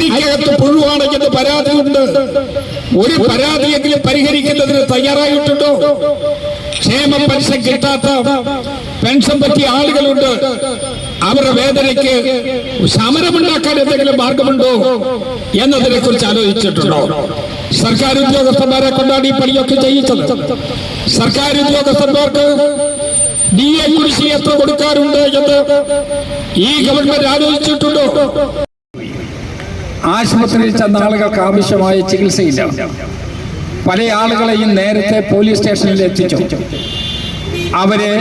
അരിക്കകത്ത് പുഴുവാണ് എന്ന് പരാതിയുണ്ട്. ഒരു പരാതിയെങ്കിലും പരിഹരിക്കുന്നതിന് തയ്യാറായിട്ടുണ്ടോ? ക്ഷേമ പെൻഷൻ കിട്ടാത്ത പെൻഷൻ പറ്റിയ ആളുകളുണ്ട്. അവരുടെ വേദനയ്ക്ക് സമരമുണ്ടാക്കാൻ എന്തെങ്കിലും മാർഗമുണ്ടോ എന്നതിനെ കുറിച്ച് ആലോചിച്ചിട്ടുണ്ടോ? സർക്കാർ ഉദ്യോഗസ്ഥന്മാരെ കൊണ്ടാണ് ഈ പണിയൊക്കെ ചെയ്യിച്ചത്. സർക്കാർ ഉദ്യോഗസ്ഥന്മാർക്ക് ഡി എ കുടിശ്ശി എത്ര കൊടുക്കാറുണ്ട് എന്ന് ഈ ഗവൺമെന്റ് ആലോചിച്ചിട്ടുണ്ടോ? ആശുപത്രിയിൽ ചെന്ന ആളുകൾക്ക് ആവശ്യമായ ചികിത്സയില്ല. പല ആളുകളെയും നേരത്തെ പോലീസ് സ്റ്റേഷനിൽ എത്തിച്ചു. അവരെ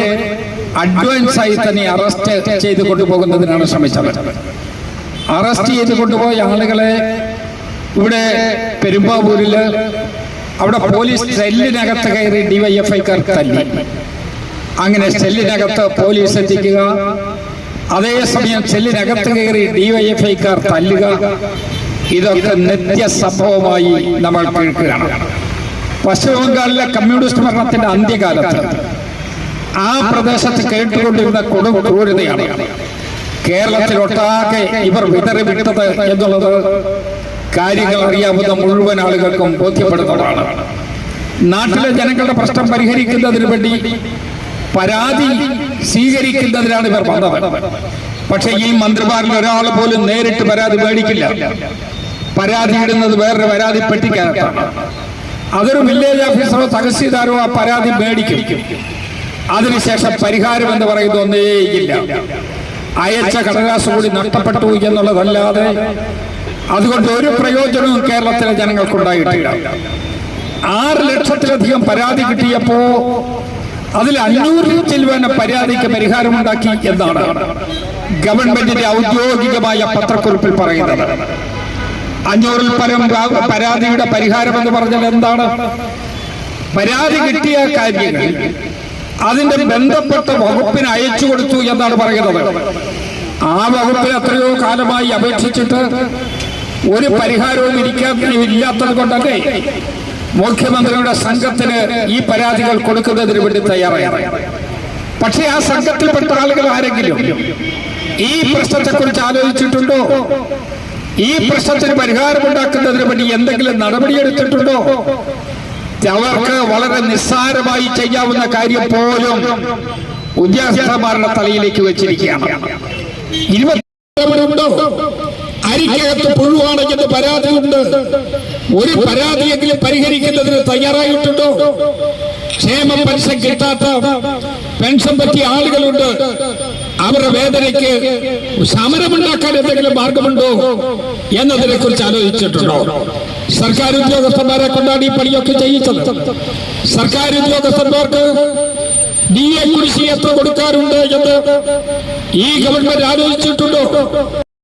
അഡ്വാൻസ് ആയി തന്നെ അറസ്റ്റ് ചെയ്ത് കൊണ്ടുപോകുന്നതിനാണ് ശ്രമിച്ചത്. അറസ്റ്റ് ചെയ്ത് കൊണ്ടുപോയ ആളുകളെ ഇവിടെ പെരുമ്പാവൂരിൽ അവിടെ പോലീസ് സെല്ലിനകത്ത് കയറി ഡിവൈഎഫ്ഐക്കാർ തല്ലി. അങ്ങനെ സെല്ലിനകത്ത് പോലീസ് എത്തിക്കുക. അതേസമയം ചെല്ലിനകത്ത് കയറി ഡിവൈഎഫ്ഐക്കാർ തല്ലുക. ഇതൊക്കെ നിത്യ സംഭവമായി നമ്മൾ കേൾക്കുകയാണ്. പശ്ചിമ ബംഗാളിലെ കമ്മ്യൂണിസ്റ്റ് ഭരണത്തിന്റെ അന്ത്യകാലത്ത് ആ പ്രദേശത്ത് കേട്ടുകൊണ്ടിരുന്ന കൊടും ക്രൂരതയാണ് കേരളത്തിലൊട്ടാകെ ഇവർ വിതറി വിട്ടത് എന്നുള്ളത് കാര്യങ്ങൾ അറിയാവുന്ന മുഴുവൻ ആളുകൾക്കും ബോധ്യപ്പെടുന്നതാണ്. നാട്ടിലെ ജനങ്ങളുടെ പ്രശ്നം പരിഹരിക്കുന്നതിന് വേണ്ടി പരാതി സ്വീകരിക്കുന്നതിനാണ് ഇവർ വന്നത്. പക്ഷെ ഈ മന്ത്രിമാരിൽ ഒരാൾ പോലും നേരിട്ട് പരാതി മേടിക്കില്ല. പരാതി ഇടുന്നത് വേറൊരു പരാതി പെട്ടിക്കകത്താണ്. അതൊരു വില്ലേജ് ഓഫീസറോ തഹസീൽദാരോ ആ പരാതി മേടിക്കും. അതിനുശേഷം പരിഹാരം എന്ന് പറയുന്ന ഒന്നേയില്ല അയച്ച കടലാസ് കൂടി നഷ്ടപ്പെട്ടു എന്നുള്ളതല്ലാതെ അതുകൊണ്ട് ഒരു പ്രയോജനവും കേരളത്തിലെ ജനങ്ങൾക്കുണ്ടായിട്ടില്ല. ആറ് ലക്ഷത്തിലധികം പരാതി കിട്ടിയപ്പോ അതിൽ അഞ്ഞൂറ് ചില്ലുവന പരാതിക്ക് പരിഹാരമുണ്ടാക്കി എന്നാണ് ഗവൺമെന്റിന്റെ ഔദ്യോഗികമായ പത്രക്കുറിപ്പിൽ പറയുന്നത്. അഞ്ഞൂറിൽ പരം പരാതിയുടെ പരിഹാരം എന്ന് പറഞ്ഞാൽ എന്താണ്? പരാതി കിട്ടിയ കാര്യങ്ങൾ അതിന്റെ ബന്ധപ്പെട്ട വകുപ്പിന് അയച്ചു കൊടുത്തു എന്നാണ് പറയുന്നത്. ആ വകുപ്പിൽ എത്രയോ കാലമായി അപേക്ഷിച്ചിട്ട് ഒരു പരിഹാരവും ഇരിക്കാൻ ഇല്ലാത്തത് കൊണ്ടല്ലേ? മുഖ്യമന്ത്രിയുടെ സംഘത്തിന് ഈ പരാതികൾ കൊടുക്കുന്നതിന് വേണ്ടി തയ്യാറായി. പക്ഷേ ആ സംഘത്തിൽപ്പെട്ട ആളുകൾ ആരെങ്കിലും ഈ പ്രശ്നത്തെ കുറിച്ച് ആലോചിച്ചിട്ടുണ്ടോ? ഈ പ്രശ്നത്തിന് പരിഹാരം ഉണ്ടാക്കുന്നതിന് വേണ്ടി എന്തെങ്കിലും നടപടിയെടുത്തിട്ടുണ്ടോ? അവർക്ക് വളരെ നിസ്സാരമായി ചെയ്യാവുന്ന കാര്യം പോലും ഉദ്യോഗസ്ഥന്മാരുടെ തലയിലേക്ക് വെച്ചിരിക്കുകയാണ്. ഇരുപത്തി അരിക്കകത്ത് പരാതിയുണ്ട്. ഒരു പരാതിയെങ്കിലും പരിഹരിക്കുന്നതിന് തയ്യാറായിട്ടുണ്ടോ? ക്ഷേമ പെൻഷൻ കിട്ടാത്ത പെൻഷൻ പറ്റിയ ആളുകളുണ്ട്. അവരുടെ വേദനയ്ക്ക് സമരമുണ്ടാക്കാൻ എന്തെങ്കിലും മാർഗമുണ്ടോ എന്നതിനെ കുറിച്ച് ആലോചിച്ചിട്ടുണ്ടോ? സർക്കാർ ഉദ്യോഗസ്ഥന്മാരെ കൊണ്ടാണ് ഈ പണിയൊക്കെ ചെയ്യിച്ചത്. സർക്കാർ ഉദ്യോഗസ്ഥന്മാർക്ക് ഡി എ കുടിശ്ശി എത്ര കൊടുക്കാറുണ്ട് എന്ന് ഈ ഗവൺമെന്റ് ആലോചിച്ചിട്ടുണ്ടോ?